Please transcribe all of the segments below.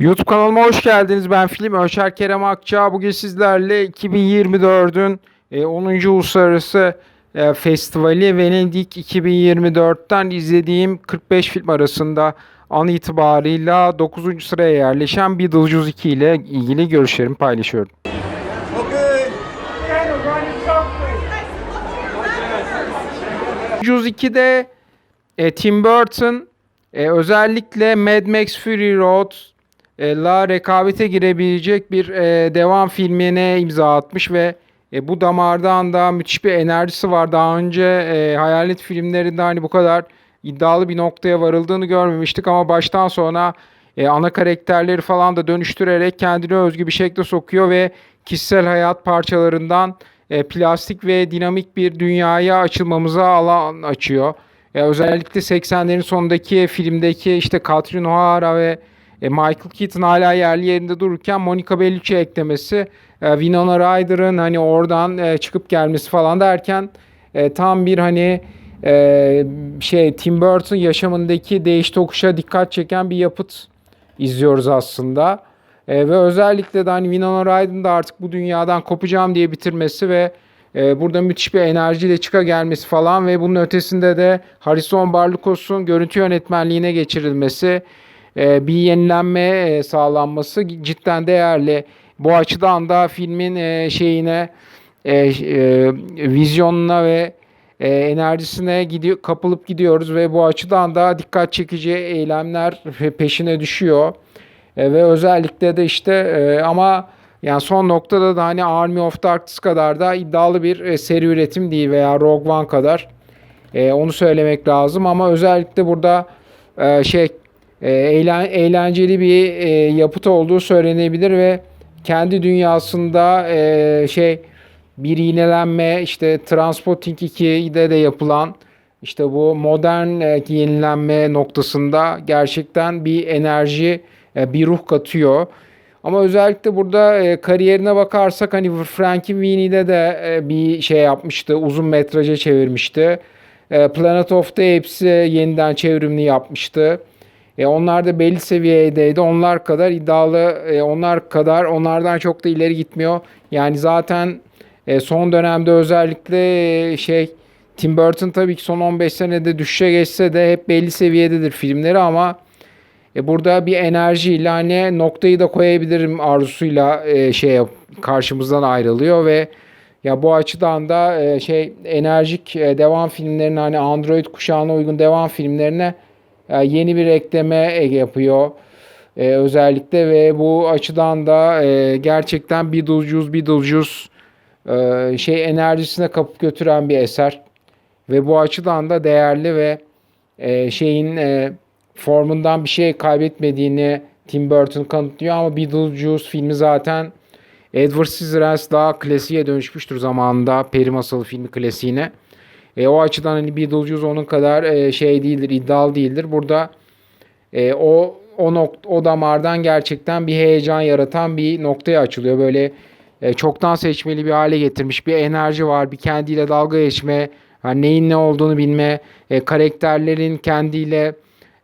YouTube kanalıma hoş geldiniz. Ben film Öşer Kerem Akça. Bugün sizlerle 2024'ün e, 10. Uluslararası e, Festivali Venedik 2024'ten izlediğim 45 film arasında an itibarıyla 9. sıraya yerleşen Beetlejuice 2 ile ilgili görüşlerimi paylaşıyorum. Beetlejuice 2'de e, Tim Burton e, özellikle Mad Max Fury Road e, la rekabete girebilecek bir e, devam filmine imza atmış ve e, bu damardan da müthiş bir enerjisi var. Daha önce e, hayalet filmlerinde hani bu kadar iddialı bir noktaya varıldığını görmemiştik ama baştan sona e, ana karakterleri falan da dönüştürerek kendine özgü bir şekilde sokuyor ve kişisel hayat parçalarından e, plastik ve dinamik bir dünyaya açılmamıza alan açıyor. E, özellikle 80'lerin sonundaki filmdeki işte Catherine O'Hara ve e, Michael Keaton hala yerli yerinde dururken Monica Bellucci eklemesi, e, Winona Ryder'ın hani oradan e, çıkıp gelmesi falan derken e, tam bir hani e, şey Tim Burton yaşamındaki değiş tokuşa dikkat çeken bir yapıt izliyoruz aslında. E, ve özellikle de hani Winona Ryder'ın da artık bu dünyadan kopacağım diye bitirmesi ve e, burada müthiş bir enerjiyle çıka gelmesi falan ve bunun ötesinde de Harrison Barlukos'un görüntü yönetmenliğine geçirilmesi, bir yenilenme e, sağlanması cidden değerli. Bu açıdan da filmin e, şeyine, e, vizyonuna ve enerjisine gidiyor, kapılıp gidiyoruz ve bu açıdan da dikkat çekici eylemler peşine düşüyor. Ve özellikle de işte ama yani son noktada da hani Army of Darkness kadar da iddialı bir seri üretim değil veya Rogue One kadar. Onu söylemek lazım ama özellikle burada şey eğlen, eğlenceli bir e, yapıt olduğu söylenebilir ve kendi dünyasında e, şey bir iğnelenme işte Transporting 2'de de yapılan işte bu modern e, yenilenme noktasında gerçekten bir enerji, bir ruh katıyor. Ama özellikle burada kariyerine bakarsak hani Frankenweenie'de de e, bir şey yapmıştı, uzun metraja çevirmişti. Planet of the Apes'i yeniden çevrimini yapmıştı. E, onlar da belli seviyedeydi. Onlar kadar iddialı, e, onlar kadar onlardan çok da ileri gitmiyor. Yani zaten e, son dönemde özellikle e, şey Tim Burton tabii ki son 15 senede düşüşe geçse de hep belli seviyededir filmleri ama e, burada bir enerjiyle hani noktayı da koyabilirim arzusuyla e, şey karşımızdan ayrılıyor ve ya bu açıdan da e, şey enerjik e, devam filmlerine hani Android kuşağına uygun devam filmlerine yeni bir ekleme e, yapıyor. E, özellikle ve bu açıdan da e, gerçekten Beetlejuice Beetlejuice e, şey enerjisine kapıp götüren bir eser. Ve bu açıdan da değerli ve e, şeyin e, formundan bir şey kaybetmediğini Tim Burton kanıtlıyor ama Beetlejuice filmi zaten Edward Scissorhands daha klasiğe dönüşmüştür zamanında peri masalı filmi klasiğine. E, o açıdan hani Beetlejuice onun kadar e, şey değildir, iddialı değildir. Burada e, o o nok- o damardan gerçekten bir heyecan yaratan bir noktaya açılıyor. Böyle e, çoktan seçmeli bir hale getirmiş bir enerji var. Bir kendiyle dalga geçme, hani neyin ne olduğunu bilme, e, karakterlerin kendiyle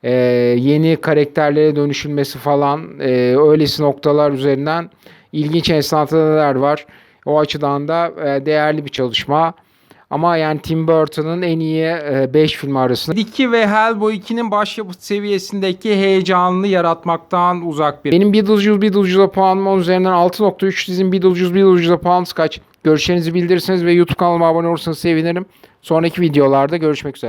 e, yeni karakterlere dönüşülmesi falan e, öylesi noktalar üzerinden ilginç enstantaneler var. O açıdan da e, değerli bir çalışma. Ama yani Tim Burton'ın en iyi 5 filmi arasında. Diki ve Hellboy 2'nin başyapıt seviyesindeki heyecanını yaratmaktan uzak bir. Benim Beetlejuice Beetlejuice'a puanım 10 üzerinden 6.3. Sizin Beetlejuice Beetlejuice'a puanınız kaç? Görüşlerinizi bildirirseniz ve YouTube kanalıma abone olursanız sevinirim. Sonraki videolarda görüşmek üzere.